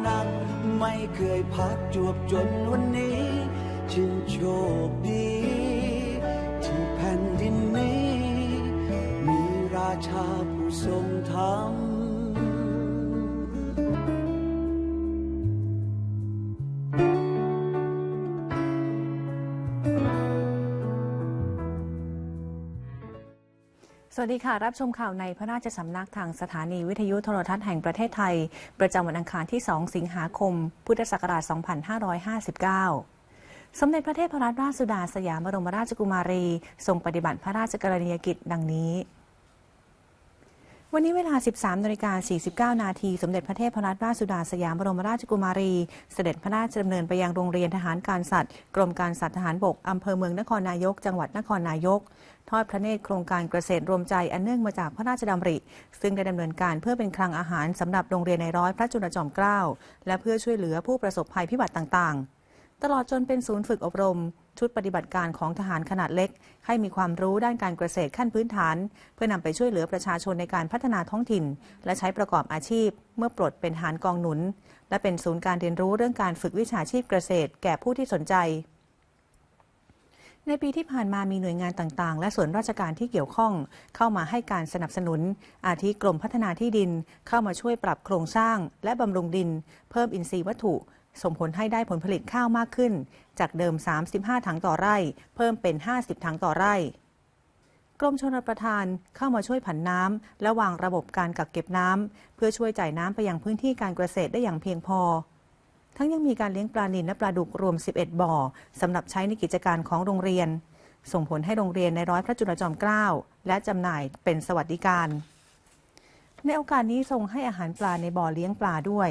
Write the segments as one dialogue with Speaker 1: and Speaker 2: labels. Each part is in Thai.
Speaker 1: นหนัก ไม่เคยพักจวบจนวันนี้จึงโชคดี ที่แผ่นดินนี้ มีราชาผู้ทรงธรรม
Speaker 2: วัสดีค่ะ รับชมข่าวในพระราชสำนักทางสถานีวิทยุโทรทัศน์แห่งประเทศไทย ประจำวันอังคารที่ 2 สิงหาคม พุทธศักราช 2559 สมเด็จพระเทพรัตนราชสุดาสยามบรมราชกุมารี ทรงปฏิบัติพระราชกรณียกิจดังนี้ วันนี้เวลา 13นาฬิกา49 นาที สมเด็จพระเทพรัตนราชสุดาสยามบรมราชกุมารี เสด็จพระราชดำเนินไปยังโรงเรียนทหารการสัตว์ กรมการสัตว์ทหารบกอำเภอเมืองนครนายก จังหวัดนครนายกทอดพระเนตรโครงการเกษตรรวมใจอันเนื่องมาจากพระราชดำริ ซึ่งได้ดำเนินการเพื่อเป็นคลังอาหารสำหรับโรงเรียนในร้อยพระจุลจอมเกล้าและเพื่อช่วยเหลือผู้ประสบภัยพิบัติต่าง ๆ ตลอดจนเป็นศูนย์ฝึกอบรม ชุดปฏิบัติการของทหารขนาดเล็ก ให้มีความรู้ด้านการเกษตรขั้นพื้นฐาน เพื่อนำไปช่วยเหลือประชาชนในการพัฒนาท้องถิ่น และใช้ประกอบอาชีพ เมื่อปลดเป็นทหารกองหนุน และเป็นศูนย์การเรียนรู้เรื่องการฝึกวิชาชีพเกษตร แก่ผู้ที่สนใจ ในปีที่ผ่านมามีหน่วยงานต่างๆ และส่วนราชการที่เกี่ยวข้อง เข้ามาให้การสนับสนุน อาทิกรมพัฒนาที่ดิน เข้ามาช่วยปรับโครงสร้าง และบำรุงดิน เพิ่มอินทรีย์วัตถุ ส่งผลให้ได้ผลผลิตข้าวมากขึ้น จากเดิม 35 ถังต่อไร่ เพิ่มเป็น 50 ถังต่อไร่กรมชลประทานเข้ามาช่วยผันน้ำและวางระบบการกักเก็บน้ำเพื่อช่วยจ่ายน้ำไปยังพื้นที่การเกษตรได้อย่างเพียงพอ ทั้งยังมีการเลี้ยงปลานิลและปลาดุกรวม 11 บ่อสำหรับใช้ในกิจการของโรงเรียน ส่งผลให้โรงเรียนในร้อยพระจุลจอมเกล้าและจำหน่ายเป็นสวัสดิการ ในโอกาสนี้ทรงให้อาหารปลาในบ่อเลี้ยงปลาด้วย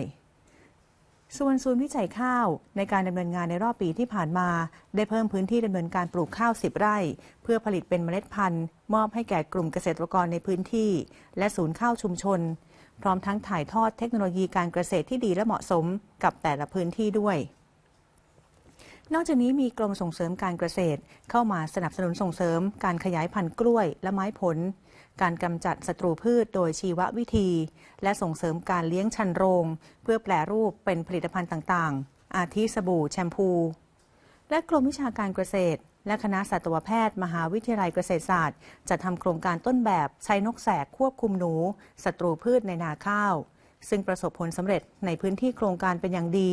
Speaker 2: ส่วนศูนย์วิจัยข้าวในการดำเนินงานในรอบปีที่ผ่านมา ได้เพิ่มพื้นที่ดำเนินการปลูกข้าว 10 ไร่ เพื่อผลิตเป็นเมล็ดพันธุ์ มอบให้แก่กลุ่มเกษตรกรในพื้นที่ และศูนย์ข้าวชุมชน พร้อมทั้งถ่ายทอดเทคโนโลยีการเกษตรที่ดีและเหมาะสมกับแต่ละพื้นที่ด้วย นอกจากนี้มีกรมส่งเสริมการเกษตร เข้ามาสนับสนุนส่งเสริม การขยายพันธุ์กล้วยและไม้ผล การกำจัดศัตรูพืชโดยชีววิธี และส่งเสริมการเลี้ยงชันโรง เพื่อแปลรูปเป็นผลิตภัณฑ์ต่างๆ อาทิสบู่แชมพู และกรมวิชาการเกษตร และคณะสัตวแพทย์ มหาวิทยาลัยเกษตรศาสตร์ จัดทำโครงการต้นแบบใช้นกแสกควบคุมหนูศัตรูพืชในนาข้าว ซึ่งประสบผลสำเร็จในพื้นที่โครงการเป็นอย่างดี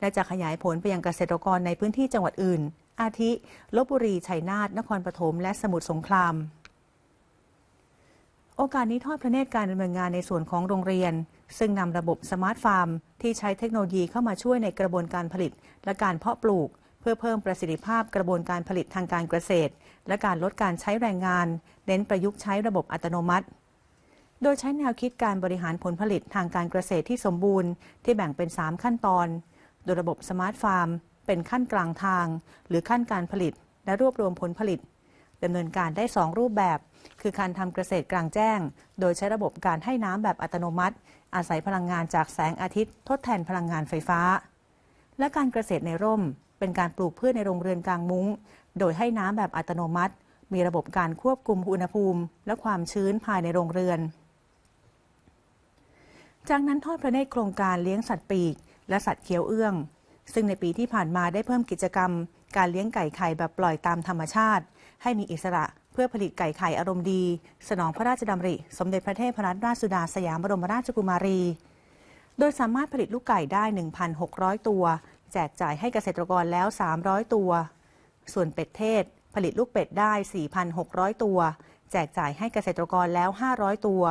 Speaker 2: และจะขยายผลไปยังเกษตรกรในพื้นที่จังหวัดอื่น อาทิลบบุรี ชัยนาท นครปฐม และสมุทรสงคราม โอกาสนี้ทอดพระเนตรการดำเนินงานในส่วนของโรงเรียน ซึ่งนำระบบสมาร์ทฟาร์มที่ใช้เทคโนโลยีเข้ามาช่วยในกระบวนการผลิต และการเพาะปลูก พื่อเพิ่มประสิทธิภาพกระบวนการผลิตทางการเกษตร และการลดการใช้แรงงาน เน้นประยุกต์ใช้ระบบอัตโนมัติ โดยใช้แนวคิดการบริหารผลผลิตทางการเกษตรที่สมบูรณ์ ที่แบ่งเป็น 3 ขั้นตอน โดยระบบสมาร์ทฟาร์ม เป็นขั้นกลางทาง หรือขั้นการผลิต และรวบรวมผลผลิตดำเนินการได้ 2 รูปแบบ คือการทำเกษตรกลางแจ้ง โดยใช้ระบบการให้น้ำแบบอัตโนมัติ อาศัยพลังงานจากแสงอาทิตย์ ทดแทนพลังงานไฟฟ้า และการเกษตรในร่ม เป็นการปลูกพืชในโรงเรือนกลางมุง้ง โดยให้น้ำแบบอัตโนมัติ มีระบบการควบคุมอุณหภูมิ และความชื้นภายในโรงเรือน จากนั้นทอดพระเนตรโครงการเลี้ยงสัตว์ปีก และสัตว์เคี้ยวเอื้อง ซึ่งในปีที่ผ่านมาได้เพิ่มกิจกรรม การเลี้ยงไก่ไข่แบบปล่อยตามธรรมชาติ ให้มีอิสระเพื่อผลิตไก่ไข่อารมณ์ดี สนองพระราชดำริ สมเด็จพระเทพรัตนราชสุดาสยามบรมราชกุมารี โดยสามารถผลิตลูกไก่ได้ 1,600 ตัว แจกจ่ายให้เกษตรกรแล้ว 300 ตัว ส่วนเป็ดเทศ ผลิตลูกเป็ดได้ 4,600 ตัว แจกจ่ายให้เกษตรกรแล้ว 500 ตัว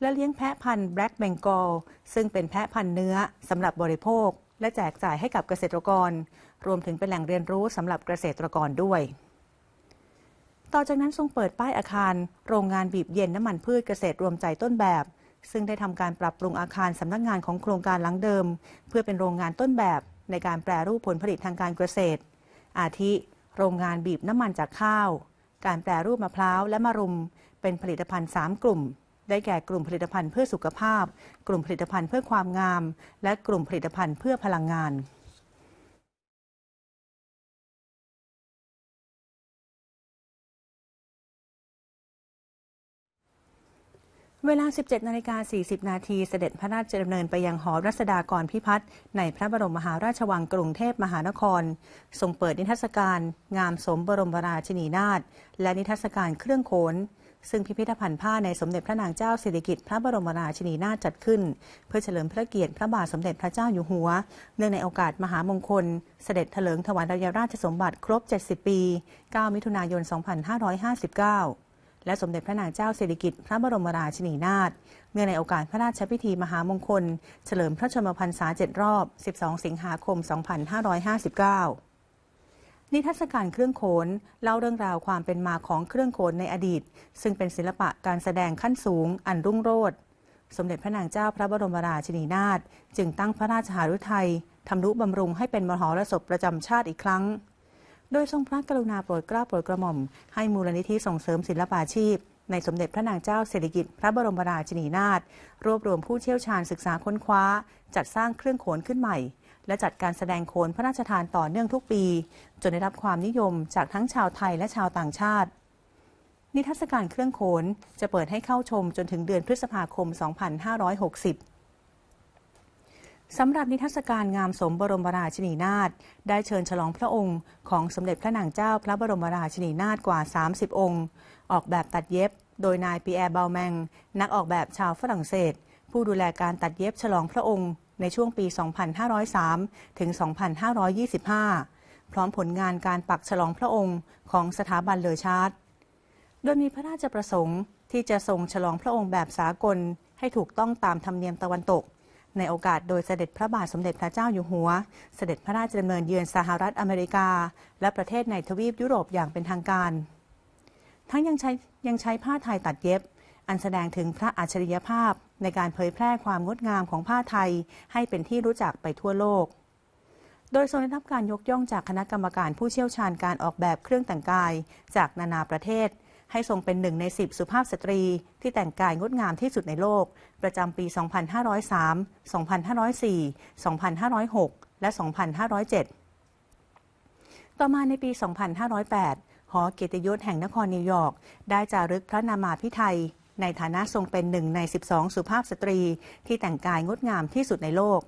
Speaker 2: และเลี้ยงแพะพันธุ์ Black Bengal ซึ่งเป็นแพะพันธุ์เนื้อสำหรับบริโภค และแจกจ่ายให้กับเกษตรกร รวมถึงเป็นแหล่งเรียนรู้สำหรับเกษตรกรด้วยต่อจากนั้นทรงเปิดป้ายอาคาร โรงงานบีบเย็นน้ำมันพืชเกษตรรวมใจต้นแบบ ซึ่งได้ทำการปรับปรุงอาคารสำนักงานของโครงการหลังเดิม เพื่อเป็นโรงงานต้นแบบในการแปรรูปผลผลิตทางการเกษตร อาทิ โรงงานบีบน้ำมันจากข้าว การแปรรูปมะพร้าวและมะรุม เป็นผลิตภัณฑ์ 3 กลุ่ม ได้แก่กลุ่มผลิตภัณฑ์เพื่อสุขภาพ กลุ่มผลิตภัณฑ์เพื่อความงาม และกลุ่มผลิตภัณฑ์เพื่อพลังงาน เวลา 17 นาฬิกา 40 นาที เสด็จพระราชดำเนินไปยังหอรัศดากรพิพัฒน์ในพระบรมมหาราชวังกรุงเทพมหานคร ทรงเปิดนิทรรศการ งามสมบรมราชินีนาถและนิทรรศการเครื่องโขน ซึ่งพิพิธภัณฑ์ผ้าในสมเด็จพระนางเจ้าสิริกิติ์พระบรมราชินีนาถจัดขึ้น เพื่อเฉลิมพระเกียรติพระบาทสมเด็จพระเจ้าอยู่หัว เนื่องในโอกาสมหามงคล เสด็จเถลิงถวายราชสมบัติครบ 70 ปี 9 มิถุนายน 2559 และสมเด็จพระนางเจ้าสิริกิติ์พระบรมราชินีนาถเนื่องในโอกาสพระราชพิธีมหามงคล เฉลิมพระชนมพรรษาเจ็ดรอบ 12 สิงหาคม 2559นิทรรศการเครื่องโขนเล่าเรื่องราวความเป็นมาของเครื่องโขนในอดีต ซึ่งเป็นศิลปะการแสดงขั้นสูง อันรุ่งโรจน์สมเด็จพระนางเจ้าพระบรมราชินีนาถจึงตั้งพระราชหฤทัยทำนุบำรุงให้เป็นมหรสพประจำชาติอีกครั้ง โดยทรงพระกรุณาโปรดเกล้าโปรดกระหม่อม ให้มูลนิธิส่งเสริมศิลปาชีพ ในสมเด็จพระนางเจ้าสิริกิติ์พระบรมราชินีนาถรวบรวมผู้เชี่ยวชาญศึกษาค้นคว้า จัดสร้างเครื่องโขนขึ้นใหม่ และจัดการแสดงโขนพระราชทานต่อเนื่องทุกปี จนได้รับความนิยมจากทั้งชาวไทยและชาวต่างชาติ นิทรรศการเครื่องโขนจะเปิดให้เข้าชมจนถึงเดือนพฤษภาคม 2560 สำหรับนิทรรศการงามสมบรมราชินีนาถได้เชิญฉลองพระองค์ ของสมเด็จพระนางเจ้าพระบรมราชินีนาถกว่า 30 องค์ ออกแบบตัดเย็บ โดยนายปีแอร์เบลแมง นักออกแบบชาวฝรั่งเศส ผู้ดูแลการตัดเย็บฉลองพระองค์ ในช่วงปี 2503 ถึง 2525 พร้อมผลงานการปักฉลองพระองค์ของสถาบันเลอชาร์ดโดยมีพระราชประสงค์ที่จะทรงฉลองพระองค์แบบสากลให้ถูกต้องตามธรรมเนียมตะวันตก ในโอกาสโดยเสด็จพระบาทสมเด็จพระเจ้าอยู่หัว เสด็จพระราชดำเนินเยือนสหรัฐอเมริกา และประเทศในทวีปยุโรปอย่างเป็นทางการ ทั้งยังใช้ยังใช้ผ้าไทยตัดเย็บ อันแสดงถึงพระอัจฉริยภาพในการเผยแพร่ความงดงามของผ้าไทยให้เป็นที่รู้จักไปทั่วโลก โดยทรงได้รับการยกย่องจากคณะกรรมการผู้เชี่ยวชาญการออกแบบเครื่องแต่งกายจากนานาประเทศ ให้ทรงเป็นหนึ่งในสิบสุภาพสตรี ที่แต่งกายงดงามที่สุดในโลก ประจำปี 2503 2504 2506 และ 2507 ต่อมาในปี 2508 หอเกียรติยศแห่งนครนิวยอร์ก ได้จารึกพระนามาพิไทย ในฐานะทรงเป็นหนึ่งใน 12 สุภาพสตรี ที่แต่งกายงดงามที่สุดในโลก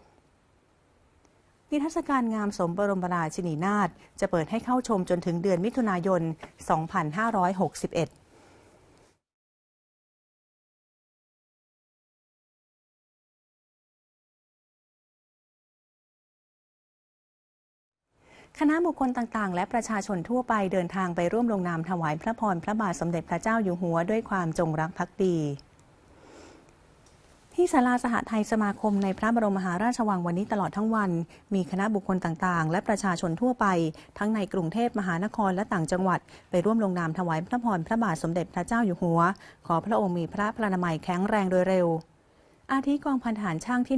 Speaker 2: นิทรรศการงามสมบรมราชินีนาถจะเปิดให้เข้าชมจนถึงเดือนมิถุนายน 2561คณะบุคคลต่างๆ และประชาชนทั่วไปเดินทางไปร่วมลงนามถวายพระพรพระบาทสมเด็จพระเจ้าอยู่หัวด้วยความจงรักภักดี ที่ศาลาสหไทยสมาคมในพระบรมมหาราชวังวันนี้ตลอดทั้งวัน มีคณะบุคคลต่างๆ และประชาชนทั่วไป ทั้งในกรุงเทพมหานครและต่างจังหวัด ไปร่วมลงนามถวายพระพรพระบาทสมเด็จพระเจ้าอยู่หัว ขอพระองค์มีพระพลานามัยแข็งแรงโดยเร็ว อาทิกองพันฐานช่างที่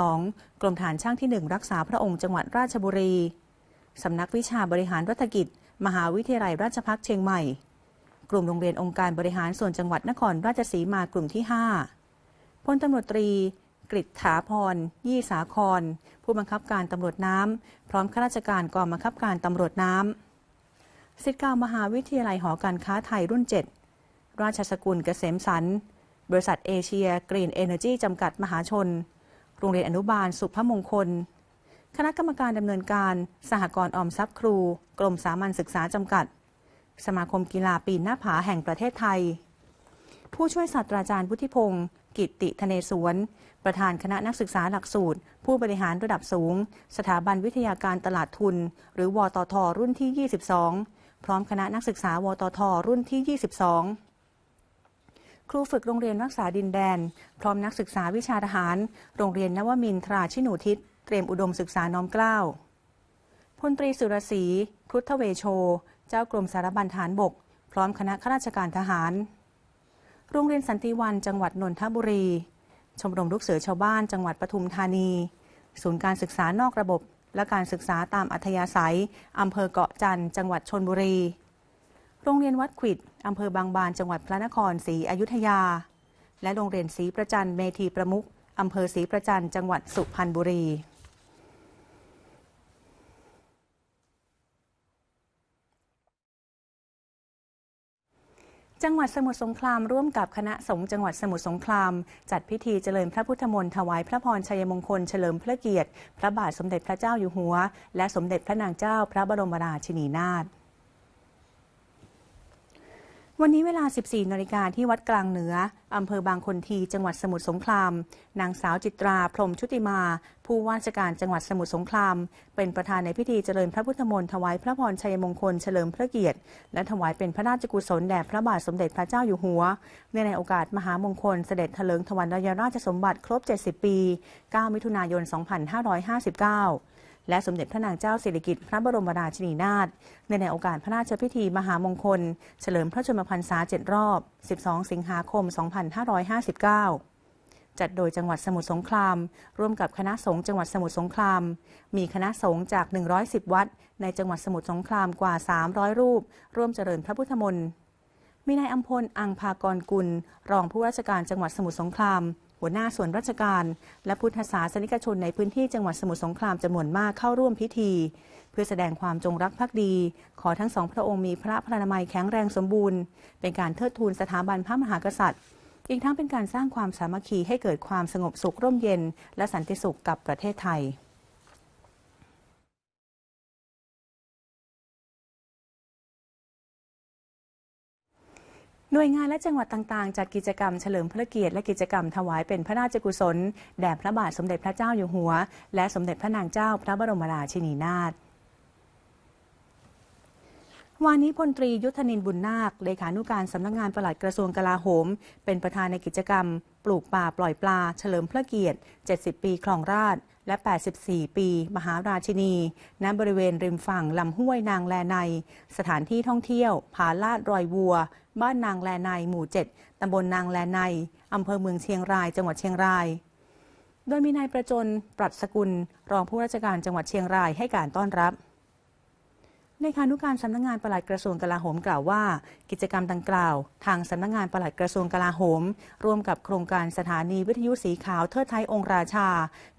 Speaker 2: 112 กรมฐานช่างที่ 1 รักษาพระองค์จังหวัดราชบุรี สำนักวิชาบริหารรัฐกิจ มหาวิทยาลัยราชภัฏเชียงใหม่ กลุ่มโรงเรียนองค์การบริหารส่วนจังหวัดนครราชสีมากลุ่มที่ 5 พลตำรวจตรีกฤษฐาพร ยี่สาคร ผู้บังคับการตำรวจน้ำ พร้อมข้าราชการกองบังคับการตำรวจน้ำศิษย์เก่ามหาวิทยาลัยหอการค้าไทยรุ่น 7 ราชสกุลเกษมสัน บริษัทเอเชียกรีนเอเนอร์จีจำกัดมหาชน โรงเรียนอนุบาลสุภมงคล คณะกรรมการดำเนินการ สหกรณ์ออมทรัพย์ครู กรมสามัญศึกษาจำกัด สมาคมกีฬาปีนหน้าผาแห่งประเทศไทย ผู้ช่วยศาสตราจารย์วุฒิพงศ์ กิติธเนศวร ประธานคณะนักศึกษาหลักสูตร ผู้บริหารระดับสูง สถาบันวิทยาการตลาดทุน หรือวตท รุ่นที่ 22 พร้อมคณะนักศึกษาวตท รุ่นที่ 22ครูฝึกโรงเรียนรักษาดินแดน พร้อมนักศึกษาวิชาทหาร โรงเรียนนวมินทราชินูทิศ เตรียมอุดมศึกษาน้อมเกล้าพลตรีสุรศรีครุฑเวโช เจ้ากรมสารบัญฐานบก พร้อมคณะข้าราชการทหาร โรงเรียนสันติวันจังหวัดนนทบุรี ชมรมลูกเสือชาวบ้านจังหวัดปทุมธานี ศูนย์การศึกษานอกระบบ และการศึกษาตามอัธยาศัยอำเภอเกาะจันทร์จังหวัดชนบุรี โรงเรียนวัดขวิดอำเภอบางบานจังหวัดพระนครศรีอยุธยา และโรงเรียนศรีประจันเมธีประมุขอำเภอศรีประจันจังหวัดสุพรรณบุรี จังหวัดสมุทรสงครามร่วมกับคณะสงฆ์จังหวัดสมุทรสงคราม จัดพิธีเจริญพระพุทธมนต์ถวายพระพรชัยมงคลเฉลิมพระเกียรติ พระบาทสมเด็จพระเจ้าอยู่หัว และสมเด็จพระนางเจ้าพระบรมราชินีนาถ วันนี้เวลา 14 นาฬิกาที่วัดกลางเหนือ อำเภอบางคนที จังหวัดสมุทรสงคราม นางสาวจิตรา พรมชุติมา ผู้ว่าราชการจังหวัดสมุทรสงคราม เป็นประธานในพิธีเจริญพระพุทธมนต์ถวายพระพรชัยมงคลเฉลิมพระเกียรติ และถวายเป็นพระราชกุศลแด่พระบาทสมเด็จพระเจ้าอยู่หัว เนื่องในโอกาสมหามงคลเสด็จเถลิงถวัลยราชสมบัติครบ 70 ปี 9 มิถุนายน 2559 และสมเด็จพระนางเจ้าสิริกิติ์พระบรมราชินีนาถในในโอกาสพระราชพิธีมหามงคล เฉลิมพระชนมพรรษา 7 รอบ 12 สิงหาคม 2559จัดโดยจังหวัดสมุทรสงคราม ร่วมกับคณะสงฆ์จังหวัดสมุทรสงคราม มีคณะสงฆ์จาก 110 วัด ในจังหวัดสมุทรสงครามกว่า 300 รูป ร่วมเจริญพระพุทธมนต์มีนายอัมพล อังพากรกุล รองผู้ราชการจังหวัดสมุทรสงคราม หัวหน้าส่วนราชการ และพุทธศาสนิกชนในพื้นที่จังหวัดสมุทรสงครามจำนวนมากเข้าร่วมพิธี เพื่อแสดงความจงรักภักดี ขอทั้งสองพระองค์มีพระพลานามัยแข็งแรงสมบูรณ์ เป็นการเทิดทูนสถาบันพระมหากษัตริย์ อีกทั้งเป็นการสร้างความสามัคคีให้เกิดความสงบสุขร่มเย็น และสันติสุขกับประเทศไทย หน่วยงานและจังหวัดต่างๆ จัดกิจกรรมเฉลิมพระเกียรติและกิจกรรมถวายเป็นพระราชกุศล แด่พระบาทสมเด็จพระเจ้าอยู่หัว และสมเด็จพระนางเจ้าพระบรมราชินีนาถวานนี้พลตรียุทธนินบุญนาค เลขานุการสำนักงานปลัดกระทรวงกลาโหม เป็นประธานในกิจกรรม ปลูกป่าปล่อยปลา เฉลิมพระเกียรติ 70 ปีคลองราช และ 84 ปี มหาราชินี ณ บริเวณริมฝั่งลำห้วยนางแลใน สถานที่ท่องเที่ยว ผาลาดรอยวัว บ้านนางแลใน หมู่ 7 ตำบลนางแลใน อำเภอเมืองเชียงราย จังหวัดเชียงราย โดยมีนายประจน ปรัชสกุล รองผู้ราชการจังหวัดเชียงรายให้การต้อนรับ เลขานุการสำนักงานปลัดกระทรวงกลาโหมกล่าวว่า กิจกรรมดังกล่าว ทางสำนักงานปลัดกระทรวงกลาโหม ร่วมกับโครงการสถานีวิทยุสีขาวเทิดไทยองค์ราชา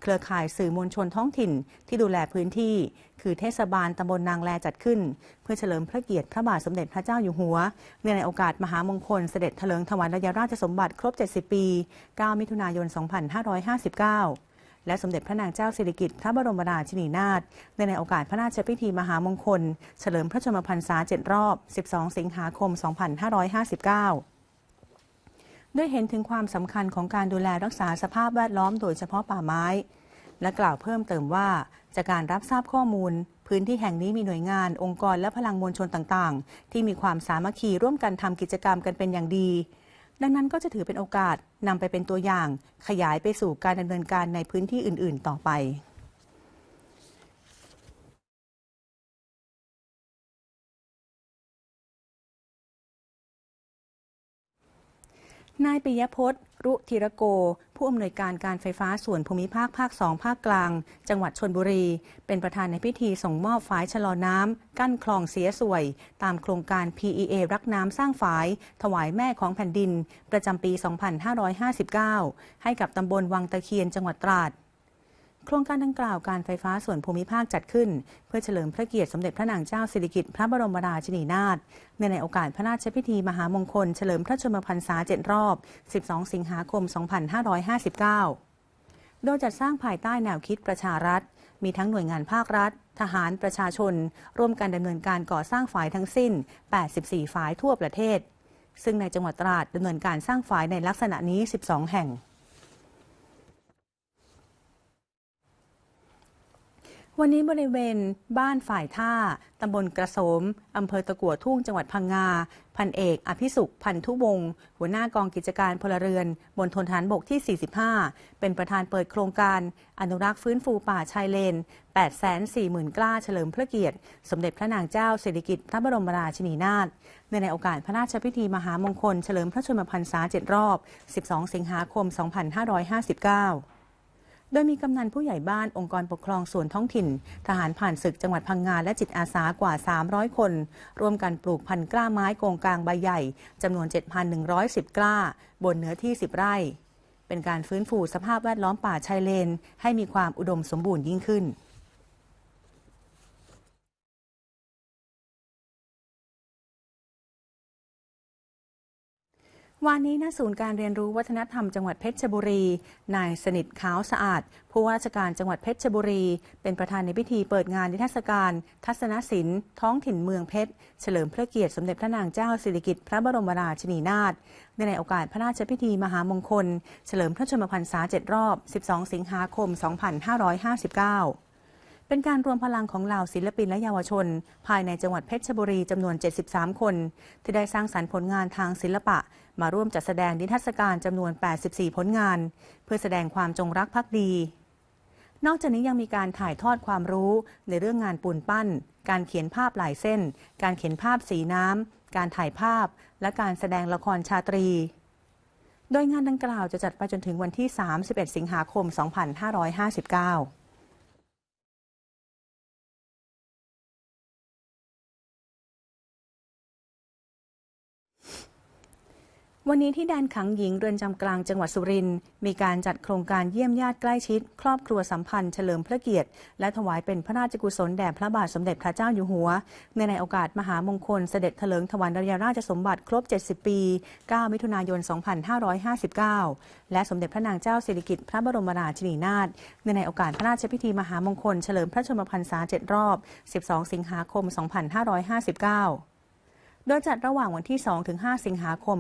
Speaker 2: เครือข่ายสื่อมวลชนท้องถิ่นที่ดูแลพื้นที่ คือเทศบาลตำบลนางแลจัดขึ้น เพื่อเฉลิมพระเกียรติพระบาทสมเด็จพระเจ้าอยู่หัวเนื่องในโอกาสมหามงคลเสด็จเถลิงถวัลยราชสมบัติครบ 70 ปี 9 มิถุนายน 2559 และสมเด็จพระนางเจ้าสิริกิติ์พระบรมราชินีนาถในในโอกาสพระราชพิธีมหามงคล เฉลิมพระชนมพรรษา7รอบ 12 สิงหาคม 2559ด้วยเห็นถึงความสำคัญของการดูแลรักษาสภาพแวดล้อมโดยเฉพาะป่าไม้ และกล่าวเพิ่มเติมว่า จากการรับทราบข้อมูล พื้นที่แห่งนี้มีหน่วยงาน องค์กรและพลังมวลชนต่าง ๆ ที่มีความสามัคคีร่วมกันทำกิจกรรมกันเป็นอย่างดี ดังนั้นก็จะถือเป็นโอกาสนำไปเป็นตัวอย่าง ขยายไปสู่การดำเนินการในพื้นที่อื่น ๆ ต่อไป นายปิยพจน์ รุธีรโก ผู้อำนวยการการไฟฟ้าส่วนภูมิภาคภาค 2 ภาคกลาง จังหวัดชนบุรี เป็นประธานในพิธีส่งมอบฝายชะลอน้ำ กั้นคลองเสียสวย ตามโครงการ PEA รักน้ำสร้างฝาย ถวายแม่ของแผ่นดิน ประจำปี 2559 ให้กับตำบลวังตะเคียนจังหวัดตราด โครงการดังกล่าวการไฟฟ้าส่วนภูมิภาคจัดขึ้น เพื่อเฉลิมพระเกียรติสมเด็จพระนางเจ้าสิริกิติ์พระบรมราชินีนาถในในโอกาสพระราชพิธีมหามงคล เฉลิมพระชนมพรรษา7รอบ 12 สิงหาคม 2559 โดยจัดสร้างภายใต้แนวคิดประชารัฐ มีทั้งหน่วยงานภาครัฐ ทหารประชาชน ร่วมกันดำเนินการก่อสร้างฝายทั้งสิ้น 84ฝายทั่วประเทศ ซึ่งในจังหวัดตราดดำเนินการสร้างฝายในลักษณะนี้ 12 แห่ง วันนี้บริเวณบ้านฝ่ายท่า ตำบลกระสม อำเภอตะกัวทุ่ง จังหวัดพังงา พันเอก อภิสุข พันธุวงศ์หัวหน้ากองกิจการพลเรือนบนทนฐานบกที่ 45 เป็นประธานเปิดโครงการ อนุรักษ์ฟื้นฟูป่าชายเลน 840,000 กล้าเฉลิมพระเกียรติ สมเด็จพระนางเจ้าสิริกิติ์พระบรมราชินีนาถเนื่องในโอกาสพระราชพิธีมหามงคล เฉลิมพระชนมพรรษา 7 รอบ 12 สิงหาคม 2559 ดยมีกำนันผู้ใหญ่บ้านองค์กรปกครองส่วนท้องถิ่น ทหารผ่านศึกจังหวัดพังงาและจิตอาสากว่า 300 คน ร่วมกันปลูกพันธุ์กล้าไม้โกงกลางใบใหญ่จำนวน 7,110 กล้า บนเนื้อที่ 10 ไร่ เป็นการฟื้นฟูสภาพแวดล้อมป่าชายเลน ให้มีความอุดมสมบูรณ์ยิ่งขึ้น วันนี้ณศูนย์การเรียนรู้วัฒนธรรมจังหวัดเพชรบุรี นายสนิทขาวสะอาด ผู้ว่าราชการจังหวัดเพชรบุรี เป็นประธานในพิธีเปิดงานนิทรรศการ ทัศนศิลป์ท้องถิ่นเมืองเพชร เฉลิมพระเกียรติสมเด็จพระนางเจ้าสิริกิติ์พระบรมราชินีนาถในโอกาสพระราชพิธีมหามงคล เฉลิมพระชนมพรรษา7รอบ 12 สิงหาคม 2559เป็นการรวมพลังของเหล่าศิลปินและเยาวชน ภายในจังหวัดเพชรบุรีจำนวน 73 คน ที่ได้สร้างสรรค์ผลงานทางศิลปะ มาร่วมจัดแสดงนิทรรศการจำนวน 84 ผลงาน เพื่อแสดงความจงรักภักดี นอกจากนี้ยังมีการถ่ายทอดความรู้ในเรื่องงานปูนปั้น การเขียนภาพลายเส้น การเขียนภาพสีน้ำ การถ่ายภาพ และการแสดงละครชาตรี โดยงานดังกล่าวจะจัดไปจนถึงวันที่ 31 สิงหาคม 2559 วันนี้ที่แดนขังหญิงเรือนจำกลางจังหวัดสุรินทร์มีการจัดโครงการเยี่ยมญาติใกล้ชิด ครอบครัวสัมพันธ์เฉลิมพระเกียรติ และถวายเป็นพระราชกุศลแด่พระบาทสมเด็จพระเจ้าอยู่หัว ในในโอกาสมหามงคลเสด็จเถลิงถวันรยราชสมบัติครบ 70 ปี 9 มิถุนายน 2559 และสมเด็จพระนางเจ้าสิริกิติ์พระบรมราชินีนาถในในโอกาสพระราชพิธีมหามงคลเฉลิมพระชนมพรรษา7รอบ 12 สิงหาคม 2559 โดยจัดระหว่างวันที่ 2-5 สิงหาคม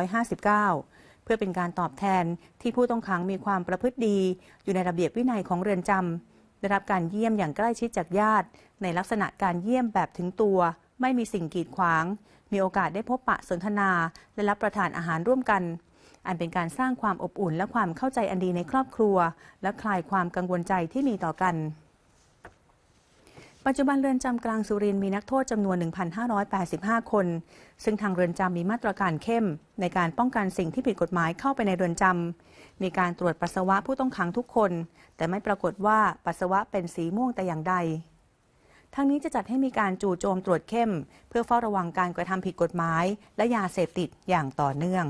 Speaker 2: 2559 เพื่อเป็นการตอบแทนที่ผู้ต้องขังมีความประพฤติดี อยู่ในระเบียบวินัยของเรือนจำได้รับการเยี่ยมอย่างใกล้ชิดจากญาติ ในลักษณะการเยี่ยมแบบถึงตัว ไม่มีสิ่งกีดขวาง มีโอกาสได้พบปะสนทนา และรับประทานอาหารร่วมกัน อันเป็นการสร้างความอบอุ่นและความเข้าใจอันดีในครอบครัว และคลายความกังวลใจที่มีต่อกัน ปัจจุบันเรือนจำกลางสุรินทร์มีนักโทษจำนวน 1,585 คน ซึ่งทางเรือนจำมีมาตรการเข้ม ในการป้องกันสิ่งที่ผิดกฎหมายเข้าไปในเรือนจำ มีการตรวจปัสสาวะผู้ต้องขังทุกคน แต่ไม่ปรากฏว่าปัสสาวะเป็นสีม่วงแต่อย่างใด ทั้งนี้จะจัดให้มีการจู่โจมตรวจเข้ม เพื่อเฝ้าระวังการกระทำผิดกฎหมาย และยาเสพติดอย่างต่อเนื่อง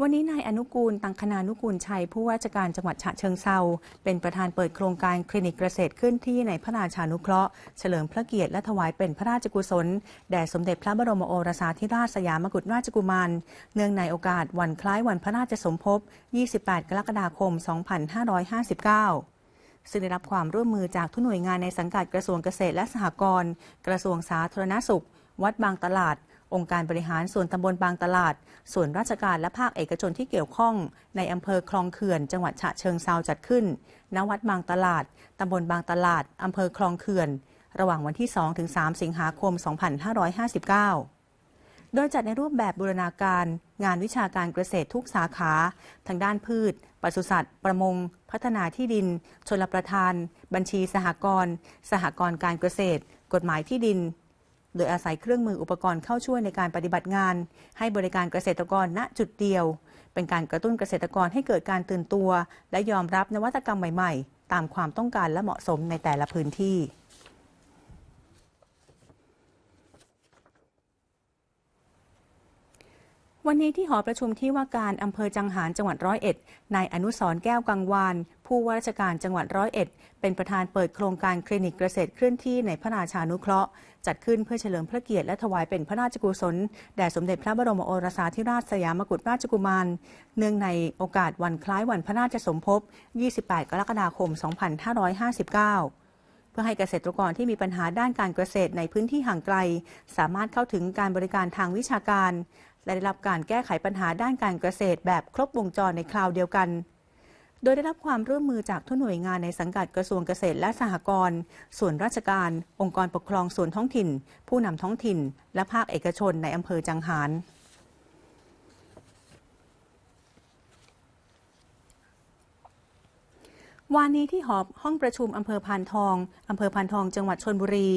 Speaker 2: วันนี้นายอนุกูล ตังคณานุกูลชัย ผู้ว่าราชการจังหวัดฉะเชิงเซาเป็นประธานเปิดโครงการคลินิกเกษตรขึ้นที่ในพระราชานุเคราะห์ เฉลิมพระเกียรติและถวายเป็นพระราชกุศล แด่สมเด็จพระบรมโอรสาธิราชสยามกุฎราชกุมาร เนื่องในโอกาสวันคล้ายวันพระราชสมภพ 28 กรกฎาคม 2559ซึ่งได้รับความร่วมมือจากทุกหน่วยงานในสังกัดกระทรวงเกษตรและสหกรณ์ กระทรวงสาธารณสุข วัดบางตลาด องค์การบริหารส่วนตำบลบางตลาด ส่วนราชการและภาคเอกชนที่เกี่ยวข้อง ในอำเภอคลองเขื่อน จังหวัดฉะเชิงเซาจัดขึ้น ณ วัดบางตลาด ตำบลบางตลาด อำเภอคลองเขื่อน ระหว่างวันที่ 2-3 สิงหาคม 2559โดยจัดในรูปแบบบูรณาการงานวิชาการเกษตรทุกสาขา ทางด้านพืช ปศุสัตว์ ประมง พัฒนาที่ดิน ชลประทาน บัญชีสหกรณ์ สหกรณ์การเกษตร กฎหมายที่ดิน โดยอาศัยเครื่องมืออุปกรณ์เข้าช่วยในการปฏิบัติงาน ให้บริการเกษตรกรณจุดเดียว เป็นการกระตุ้นเกษตรกรให้เกิดการตื่นตัว และยอมรับนวัตกรรมใหม่ ๆ ตามความต้องการและเหมาะสมในแต่ละพื้นที่ วันนี้ที่หอประชุมที่ว่าการอำเภอจังหารจังหวัดร้อยเอ็ดนายอนุสรแก้วกังวาน ผู้ว่าราชการจังหวัดร้อยเอ็ด เป็นประธานเปิดโครงการคลินิกเกษตรเคลื่อนที่ในพระราชานุเคราะห์ จัดขึ้นเพื่อเฉลิมพระเกียรติและถวายเป็นพระราชกุศล แด่สมเด็จพระบรมโอรสาธิราชสยามกุฎราชกุมาร เนื่องในโอกาสวันคล้ายวันพระราชสมภพ 28 กรกฎาคม 2559เพื่อให้เกษตรกรที่มีปัญหาด้านการเกษตรในพื้นที่ห่างไกล สามารถเข้าถึงการบริการทางวิชาการ และได้รับการแก้ไขปัญหาด้านการเกษตรแบบครบวงจรในคราวเดียวกัน โดยได้รับความร่วมมือจากทุกหน่วยงานในสังกัดกระทรวงเกษตรและสหกรณ์ ส่วนราชการ องค์กรปกครองส่วนท้องถิ่น ผู้นำท้องถิ่น และภาคเอกชนในอำเภอจังหาร วานนี้ที่หอบห้องประชุมอำเภอพานทองอำเภอพานทองจังหวัดชนบุรี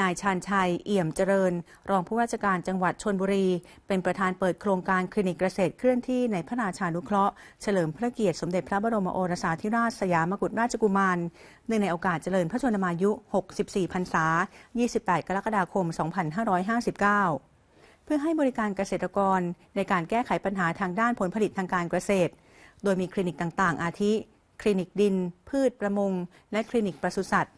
Speaker 2: นายชาญชัย เอี่ยมเจริญ รองผู้ว่าราชการจังหวัดชนบุรี เป็นประธานเปิดโครงการคลินิกเกษตรเคลื่อนที่ในพระราชานุเคราะห์ เฉลิมพระเกียรติสมเด็จพระบรมโอรสาธิราชสยามกุฎราชกุมาร เนื่องในโอกาสเจริญพระชนมายุ 64 พรรษา 28 กรกฎาคม 2559เพื่อให้บริการเกษตรกรในการแก้ไขปัญหาทางด้านผลผลิตทางการเกษตร โดยมีคลินิกต่างๆ อาทิ คลินิกดิน พืชประมง และคลินิกปศุสัตว์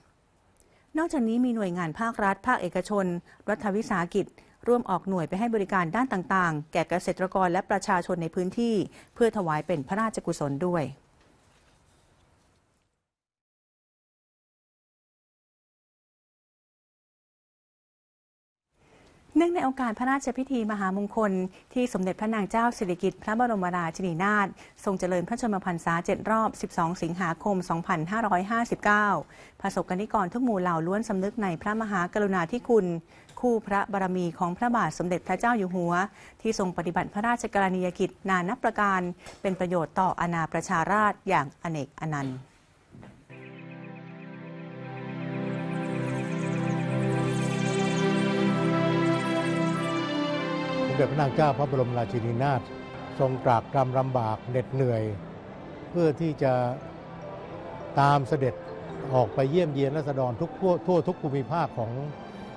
Speaker 2: นอกจากนี้มีหน่วยงานภาครัฐ ภาคเอกชน รัฐวิสาหกิจ ร่วมออกหน่วยไปให้บริการด้านต่าง ๆ แก่เกษตรกรและประชาชนในพื้นที่ เพื่อถวายเป็นพระราชกุศลด้วย เนื่องในโอกาสพระราชพิธีมหามงคล ที่สมเด็จพระนางเจ้าสิริกิติ์พระบรมราชินีนาถทรงเจริญพระชนมพรรษา7รอบ 12 สิงหาคม 2559 ประสบกนิกรทุกหมู่เหล่าล้วนสำนึกในพระมหากรุณาธิคุณ คู่พระบารมีของพระบาทสมเด็จพระเจ้าอยู่หัว ที่ทรงปฏิบัติพระราชกรณียกิจนานับประการ เป็นประโยชน์ต่ออาณาประชาราษอย่างอเนกอนันต์
Speaker 3: เด็จพระนางเจ้าพระบรมราชินีนาถทรงตรากตรำลำบากเหน็ดเหนื่อย เพื่อที่จะตามเสด็จออกไปเยี่ยมเยียนรัษฎรทุกทั่วทั่วทุกภูมิภาคของ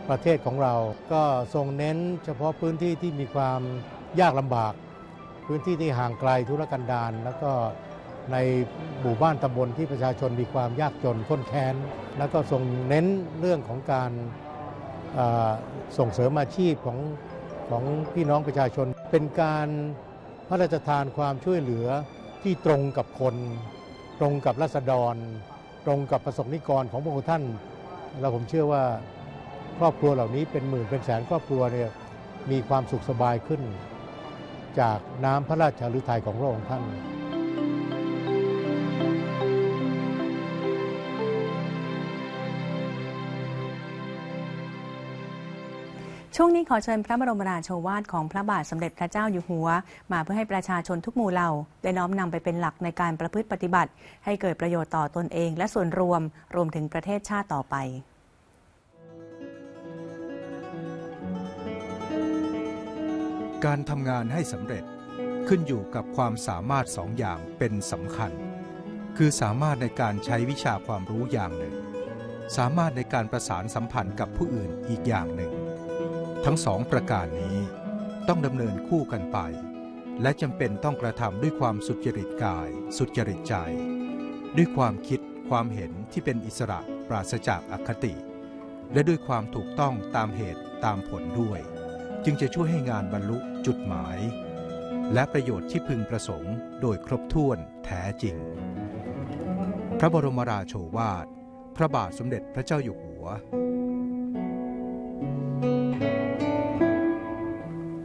Speaker 3: ประเทศของเรา ก็ทรงเน้นเฉพาะพื้นที่ที่มีความยากลำบาก พื้นที่ที่ห่างไกลธุรกันดารแล้วก็ในหมู่บ้านตำบลที่ประชาชนมีความยากจนข้นแค้น แล้วก็ทรงเน้นเรื่องของการส่งเสริมอาชีพของ ของพี่น้องประชาชน เป็นการพระราชทานความช่วยเหลือที่ตรงกับคน ตรงกับรัษฎร ตรงกับประสบนิกรของพระองค์ท่าน เราผมเชื่อว่าครอบครัวเหล่านี้เป็นหมื่นเป็นแสนครอบครัวเนี่ยมีความสุขสบายขึ้น จากน้ำพระราชฤทัยของพระองค์ท่าน
Speaker 2: ช่วงนี้ขอเชิญพระบรมราโชวาทของพระบาทสมเด็จพระเจ้าอยู่หัว มาเพื่อให้ประชาชนทุกหมู่เหล่า ได้น้อมนำไปเป็นหลักในการประพฤติปฏิบัติ ให้เกิดประโยชน์ต่อตนเองและส่วนรวม รวมถึงประเทศชาติต่อไป
Speaker 4: การทำงานให้สำเร็จขึ้นอยู่กับความสามารถสองอย่างเป็นสำคัญ คือสามารถในการใช้วิชาความรู้อย่างหนึ่ง สามารถในการประสานสัมพันธ์กับผู้อื่นอีกอย่างหนึ่ง ทั้งสองประการนี้ต้องดำเนินคู่กันไป และจำเป็นต้องกระทำด้วยความสุจริตกาย สุจริตใจ ด้วยความคิดความเห็นที่เป็นอิสระปราศจากอคติ และด้วยความถูกต้องตามเหตุตามผลด้วย จึงจะช่วยให้งานบรรลุจุดหมาย และประโยชน์ที่พึงประสงค์โดยครบถ้วนแท้จริง พระบรมราโชวาท พระบาทสมเด็จพระเจ้าอยู่หัว